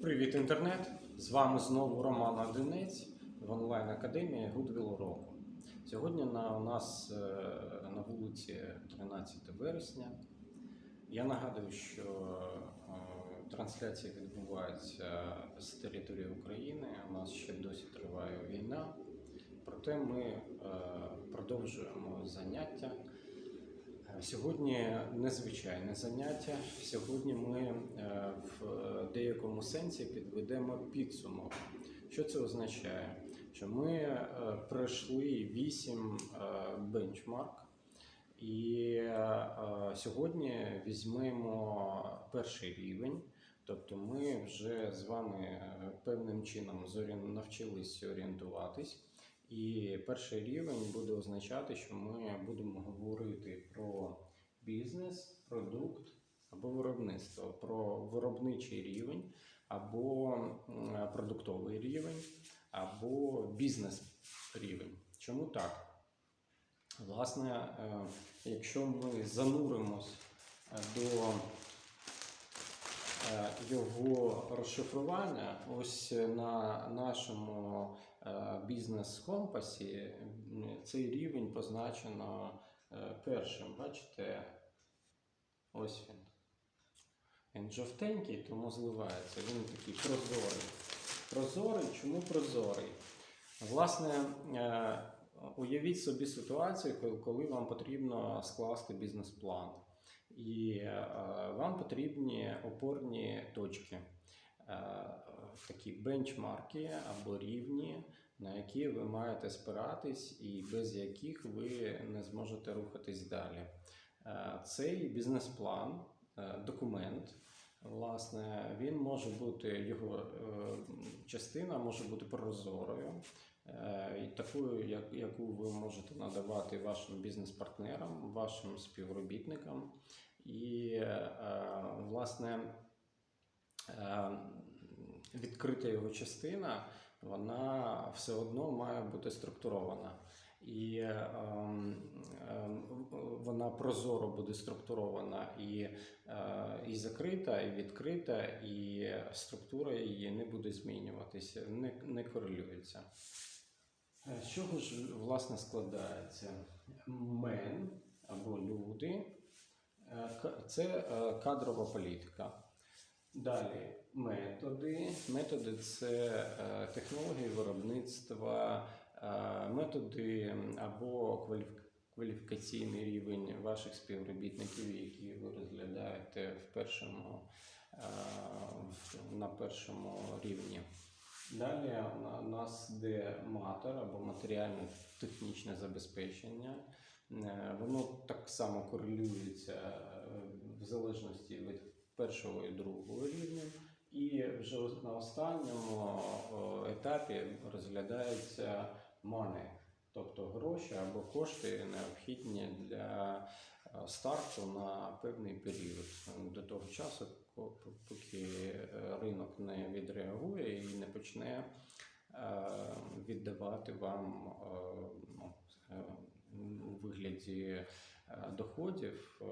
Привіт, інтернет! З вами знову Роман Одинець в онлайн-академії Goodwill року. Сьогодні на, у нас е, на вулиці 13 вересня. Я нагадую, що е, трансляція відбувається з території України. У нас ще досі триває війна. Проте ми е, продовжуємо заняття. Сьогодні незвичайне заняття. Сьогодні ми е, в деякому сенсі підведемо підсумок. Що це означає? Що ми е, пройшли вісім е, бенчмарк, і сьогодні візьмемо перший рівень. Тобто ми вже з вами певним чином навчились орієнтуватись. І перший рівень буде означати, що ми будемо говорити про бізнес, продукт або виробництво, про виробничий рівень, або продуктовий рівень, або бізнес рівень. Чому так? Власне, е, якщо ми зануримось е, до е, його розшифрування, ось на нашому е, бізнес-компасі цей рівень позначено е, першим. Бачите, ось він. Він жовтенький, тому зливається. Він такий прозорий. Прозорий, чому прозорий? Власне, е, уявіть собі ситуацію, коли- вам потрібно скласти бізнес-план. І вам потрібні опорні точки, такі бенчмарки або рівні, на які ви маєте спиратись, і без яких ви не зможете рухатись далі. Е, Цей бізнес-план, е, документ, власне, він може бути його е, частина може бути прозорою, е, такою, яку ви можете надавати вашим бізнес-партнерам, вашим співробітникам. І, е, власне, е, відкрита його частина, вона все одно має бути структурована. І е, ем, вона прозоро буде структурована і, е, і закрита, і відкрита, і структура її не буде змінюватися, не, не корелюється. Е, З чого ж власне складається? Мен або люди Е, це е, кадрова політика. Далі методи. Методи це е, технології виробництва, е, методи або кваліфікаційний рівень ваших співробітників, які ви розглядаєте в першому, е, на першому рівні. Далі у нас йде матер або матеріально-технічне забезпечення. Е, Воно так само корелюється в залежності від першого і другого рівня. І вже на останньому етапі розглядається money, тобто гроші або кошти необхідні для е, старту на певний період до того часу, поки е, ринок не відреагує і не почне е, віддавати вам ну, у вигляді доходів, е,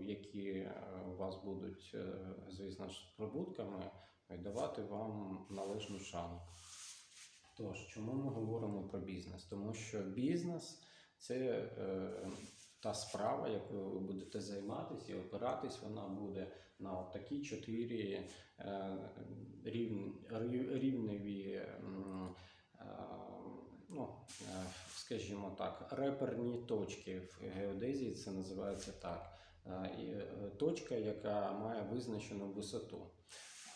які е, у вас будуть, е, звісно з прибутками, віддавати вам належну шану. Тож, чому ми говоримо про бізнес? Тому що бізнес це е, та справа, якою ви будете займатися і опиратись, вона буде на такі чотири е, рівн, рівневі, е, ну, е, скажімо так, реперні точки в геодезії це називається так. Е, е, Точка, яка має визначену висоту.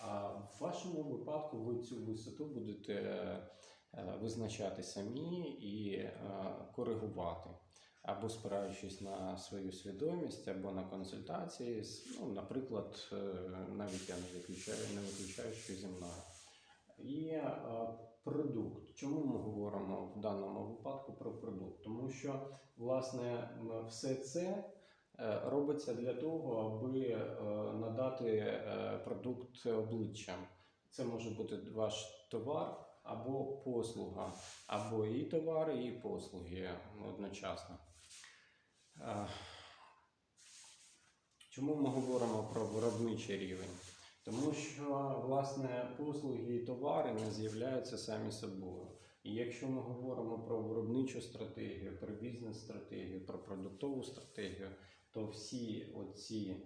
А в вашому випадку ви цю висоту будете визначати самі і коригувати, або спираючись на свою свідомість, або на консультації. Ну, наприклад, навіть я не виключаю, не виключаю, що зі мною. І продукт. Чому ми говоримо в даному випадку про продукт? Тому що власне все це е, робиться для того, аби е, надати е, продукт обличчям. Це може бути ваш товар або послуга, або і товари, і послуги одночасно. Чому ми говоримо про виробничий рівень? Тому що власне послуги і товари не з'являються самі собою. І якщо ми говоримо про виробничу стратегію, про бізнес-стратегію, про продуктову стратегію, то всі оці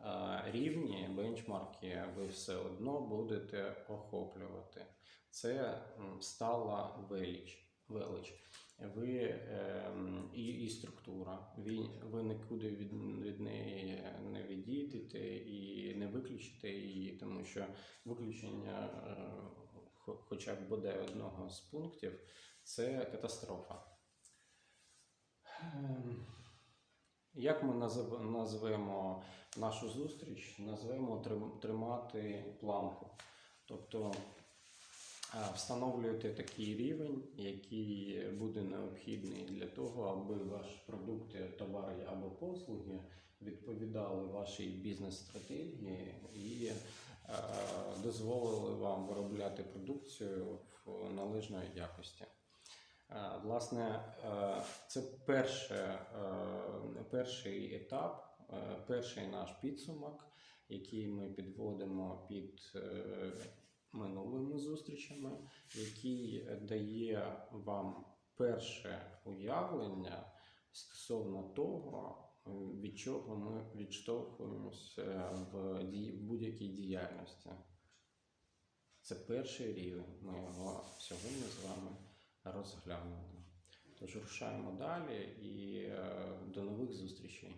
е, рівні бенчмарки ви все одно будете охоплювати. Це стала велич. велич. Ви ем, і, і структура. Ви, ви нікуди від, від неї не відійдете і не виключите її, тому що виключення е, хоча б буде одного з пунктів це катастрофа. Ем, Як ми назвемо нашу зустріч? Назвемо тримати планку. Тобто встановлюєте такий рівень, який буде необхідний для того, аби ваші продукти, товари або послуги відповідали вашій бізнес-стратегії і дозволили вам виробляти продукцію в належної якості. Власне, це перше, перший етап, перший наш підсумок, який ми підводимо під е, минулими зустрічами, який дає вам перше уявлення стосовно того, від чого ми відштовхуємося в будь-якій діяльності. Це перший рівень. Ми його сьогодні з вами розглянули. Тож рушаємо далі і е, до нових зустрічей.